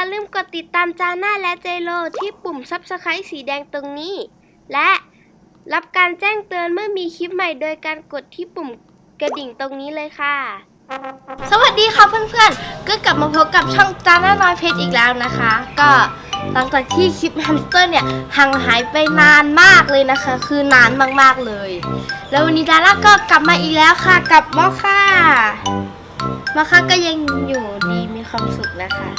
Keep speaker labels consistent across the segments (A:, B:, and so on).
A: อย่าลืมกดติดตามจาน่าและเจโลที่ปุ่ม Subscribe สีแดงตรงนี้ และรับการแจ้งเตือนเมื่อมีคลิปใหม่โดยการกดที่ปุ่มกระดิ่งตรงนี้เลยค่ะ สวัสดีค่ะเพื่อนๆ ก็กลับมาพบกับช่องจาน่าน้อยเพชรอีกแล้วนะคะ ก็หลังจากที่คลิปแฮมสเตอร์เนี่ยห่างหายไปนานมากเลยนะคะ คือนานมากๆเลย แล้ววันนี้ดาร่าก็กลับมาอีกแล้วค่ะกับมอคค่ามอคค่าก็ยังอยู่ดีมีความสุขนะคะ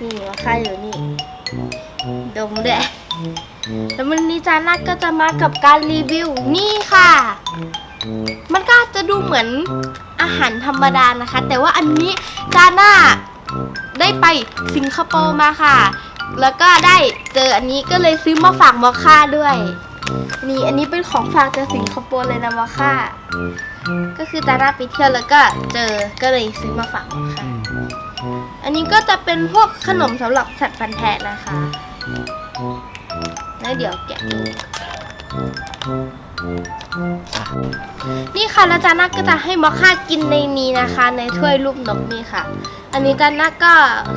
A: นี่มอคค่าอยู่นี่ดมด้วยแล้ววันนี้จาน่าก็จะมากับการรีวิวนี่ค่ะ มันก็จะดูเหมือนอาหารธรรมดานะคะ แต่ว่าอันนี้จาน่าได้ไปสิงคโปร์มาค่ะ แล้วก็ได้เจออันนี้ก็เลยซื้อมาฝากมอคค่าด้วย นี่อันนี้เป็นของฝากจากสิงคโปร์เลยนะมอคค่าก็คือจาน่าไปเที่ยวแล้วก็เจอก็เลยซื้อมาฝากมอคค่า อันนี้ก็จะเป็นพวกขนมสำหรับสัตว์ฟันแทะนะคะ แล้วเดี๋ยวแกะดูนี่ค่ะแล้วจาน่าก็จะให้มอคค่ากินในนี้นะคะ ในถ้วยรูปนกนี่ค่ะ อันนี้จาน่าก็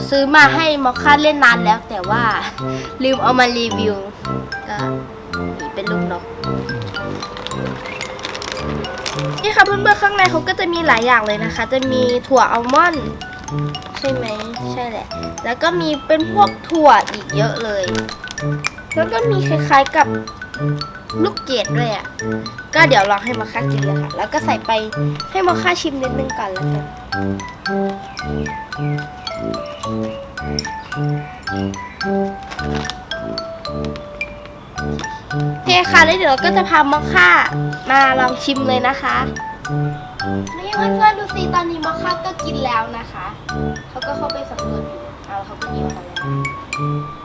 A: ซื้อมาให้มอคค่าเล่นนานแล้ว แต่ว่าลืมเอามารีวิวก็นี่เป็นรูปนก นี่ค่ะเพื่อนๆข้างในเขาก็จะมีหลายอย่างเลยนะคะ จะมีถั่วอัลมอนด์ ใช่ไหมใช่แหละ แล้วก็มีเป็นพวกถั่วอีกเยอะเลย แล้วก็มีคล้ายๆกับลูกเกดด้วยอะ ก็เดี๋ยวลองให้มาค่ากินเลยค่ะ แล้วก็ใส่ไปให้มาค่าชิมนิดนึงก่อนแล้วกันโอเคค่ะแล้วเดี๋ยวเราก็จะพามอคค่ามาลองชิมเลยนะคะ นี่เพื่อนๆดูสิตอนนี้มอคค่าก็กินแล้วนะคะ เขาก็เข้าไปสำรวจอยู่เอาเขาก็หยิบไปแล้ว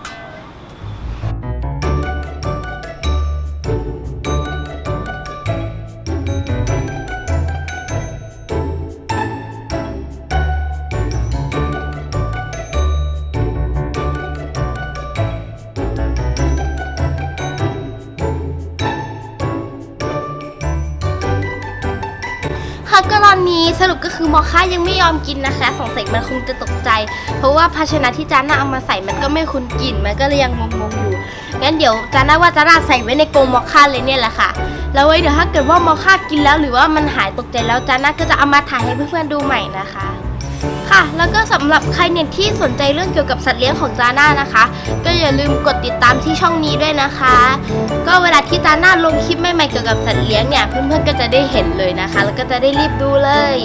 A: คะก็ตอนนี้สรุปก็คือมอค่ายังไม่ยอมกินนะคะสงสัยมันคงจะตกใจ เพราะว่าภาชนะที่จาน่าเอามาใส่มันก็ไม่คุ้นกลิ่นมันก็เลยยังงงๆอยู่งั้นเดี๋ยวจาน่าว่าจาน่าใส่ไว้ในกรงมอค่าเลยเนี่ยแหละค่ะแล้วไว้เดี๋ยวถ้าเกิดว่ามอค่ากินแล้วหรือว่ามันหายตกใจแล้วจาน่าก็จะเอามาถ่ายให้เพื่อนๆดูใหม่นะคะค่ะ แล้วก็สำหรับใครเนี่ยที่สนใจเรื่องเกี่ยวกับสัตว์เลี้ยงของจาน่านะคะ ก็อย่าลืมกดติดตามที่ช่องนี้ด้วยนะคะ ก็เวลาที่ จาน่าลงคลิปใหม่ๆเกี่ยวกับสัตว์เลี้ยงเนี่ยเพื่อนๆก็จะได้เห็นเลยนะคะ แล้วก็จะได้รีบดูเลย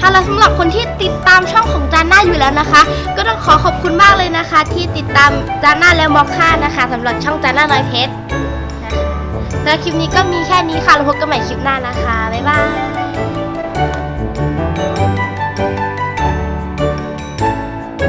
A: ค่ะแล้วสำหรับคนที่ติดตามช่องของจาน่าอยู่แล้วนะคะ ก็ต้องขอขอบคุณมากเลยนะคะ ที่ติดตามจาน่าและมอคค่านะคะสำหรับช่องจาน่าน้อยเพชรนะคะแล้วคลิปนี้ก็มีแค่นี้ค่ะแล้วพบกันใหม่คลิปหน้านะคะบ๊ายบาย